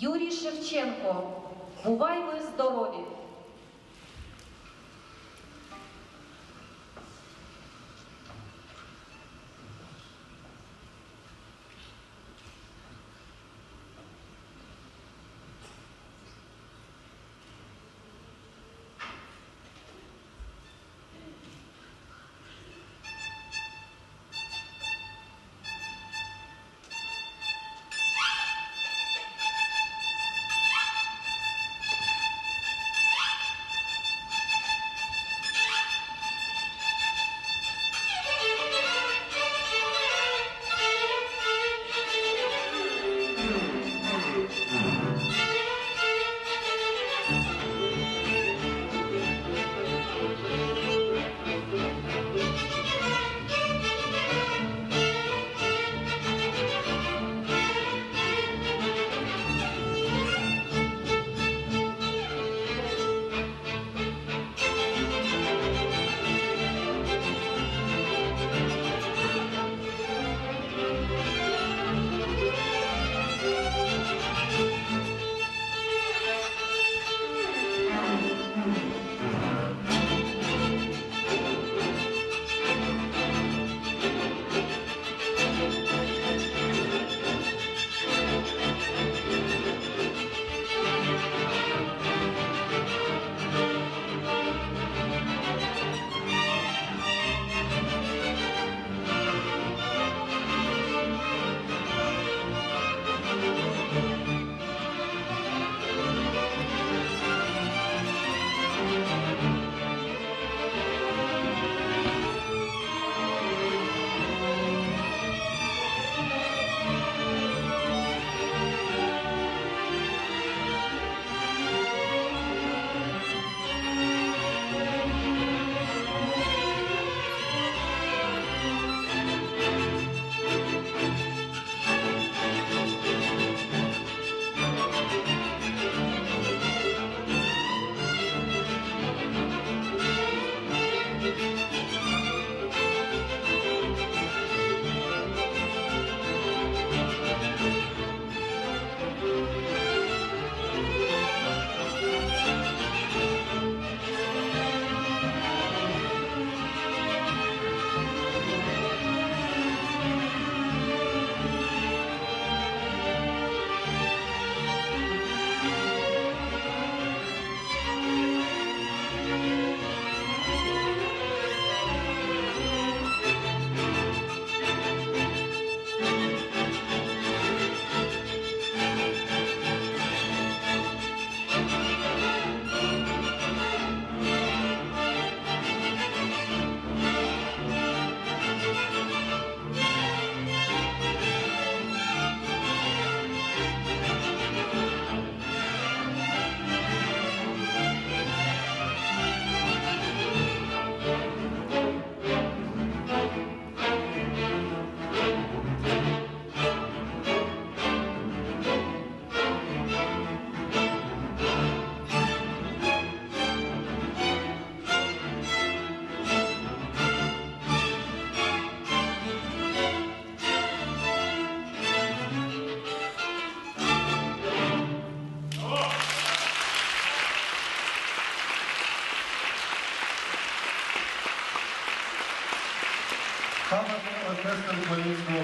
Юрій Шевченко. Бувай ми здорові! Саме оркестр Хмельницького